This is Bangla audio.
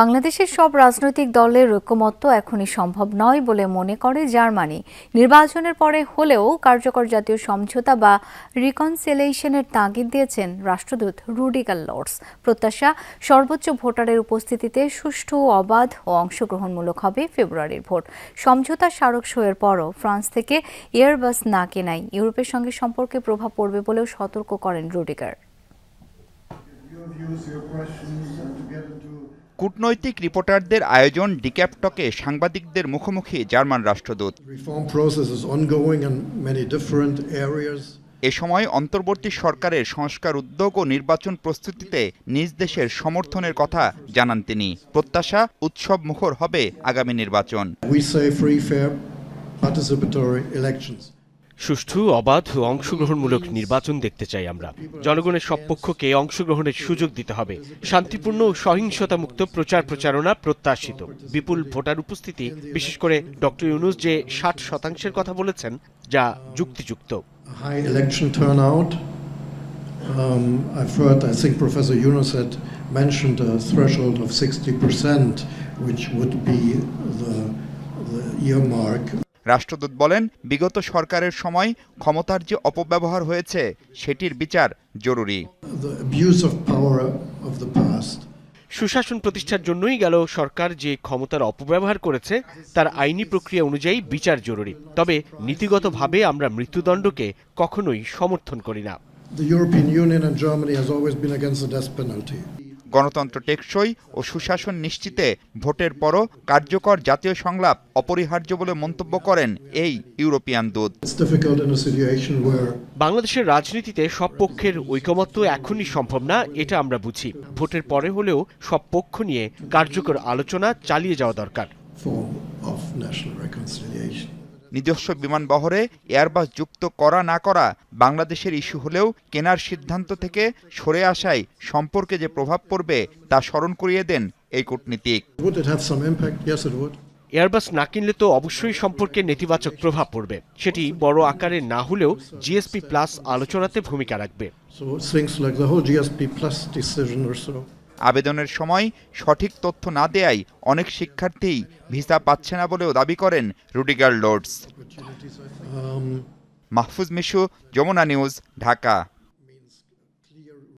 বাংলাদেশের সব রাজনৈতিক দলের ঐক্যমত্য এখনই সম্ভব নয় বলে মনে করে জার্মানি। নির্বাচনের পরে হলেও কার্যকর জাতীয় সমঝোতা বা রিকনসিলেশনের তাগিদ দিয়েছেন রাষ্ট্রদূত রুডিগাল লর্ডস। প্রত্যাশা, সর্বোচ্চ ভোটারের উপস্থিতিতে সুষ্ঠু, অবাধ ও অংশগ্রহণমূলক হবে ফেব্রুয়ারির ভোট। সমঝোতা স্মারক সইয়ের পরও ফ্রান্স থেকে এয়ারবাস না কেনাই ইউরোপের সঙ্গে সম্পর্কে প্রভাব পড়বে বলেও সতর্ক করেন রুডিগার। কূটনৈতিক রিপোর্টারদের আয়োজন ডিক্যাপটকে সাংবাদিকদের মুখোমুখি জার্মান রাষ্ট্রদূত. এ সময় অন্তর্বর্তী সরকারের সংস্কার উদ্যোগ ও নির্বাচন প্রস্তুতিতে নিজ দেশের সমর্থনের কথা জানান তিনি। প্রত্যাশা উৎসব মুখর হবে আগামী নির্বাচন। সুষ্ঠু অবাধ ও অংশগ্রহণমূলক নির্বাচন দেখতে চাই আমরা। জনগণের সব পক্ষকে অংশগ্রহণের সুযোগ দিতে হবে। শান্তিপূর্ণ ও সহিংসতা মুক্ত প্রচার প্রচারণা প্রত্যাশিত। বিপুল ভোটার উপস্থিতি বিশেষ করে ডক্টর ইউনুস যে ষাট শতাংশের কথা বলেছেন যা যুক্তিযুক্ত। Which would be the, the earmark. রাষ্ট্রদূত বলেন বিগত সরকারের সময় ক্ষমতার যে অপব্যবহার হয়েছে সেটির বিচার জরুরি. সুশাসন প্রতিষ্ঠার জন্যই গেল সরকার যে ক্ষমতার অপব্যবহার করেছে তার আইনি প্রক্রিয়া অনুযায়ী বিচার জরুরি তবে নীতিগতভাবে আমরা মৃত্যুদণ্ডকে কখনোই সমর্থন করি না The European Union and Germany has always been against the death penalty. গণতন্ত্র টেকসই ও সুশাসন নিশ্চিতে ভোটের পরও কার্যকর জাতীয় সংলাপ অপরিহার্য বলে মন্তব্য করেন এই ইউরোপিয়ান দূত। বাংলাদেশের রাজনীতিতে সব পক্ষের ঐকমত্য এখনই সম্ভব না এটা আমরা বুঝি। ভোটের পরে হলেও সব পক্ষ নিয়ে কার্যকর আলোচনা চালিয়ে যাওয়া দরকার। form of national reconciliation. নিজস্ব বিমান বহরে এয়ারবাস যুক্ত করা না করা বাংলাদেশের ইস্যু হলেও কেনার সিদ্ধান্ত থেকে সরে আসায় সম্পর্কে যে প্রভাব পড়বে তা স্মরণ করিয়ে দেন এই কূটনীতিক. এয়ারবাস না কিনলে তো অবশ্যই সম্পর্কে নেতিবাচক প্রভাব পড়বে। সেটি বড় আকারে না হলেও জিএসপি প্লাস আলোচনাতে ভূমিকা রাখবে। আবেদনের সময় সঠিক তথ্য না দেয়ায় অনেক শিক্ষার্থী ভিসা পাচ্ছে না বলেও দাবি করেন রুডিগার লোডস। মাহফুজ মিশু যমুনা নিউজ ঢাকা।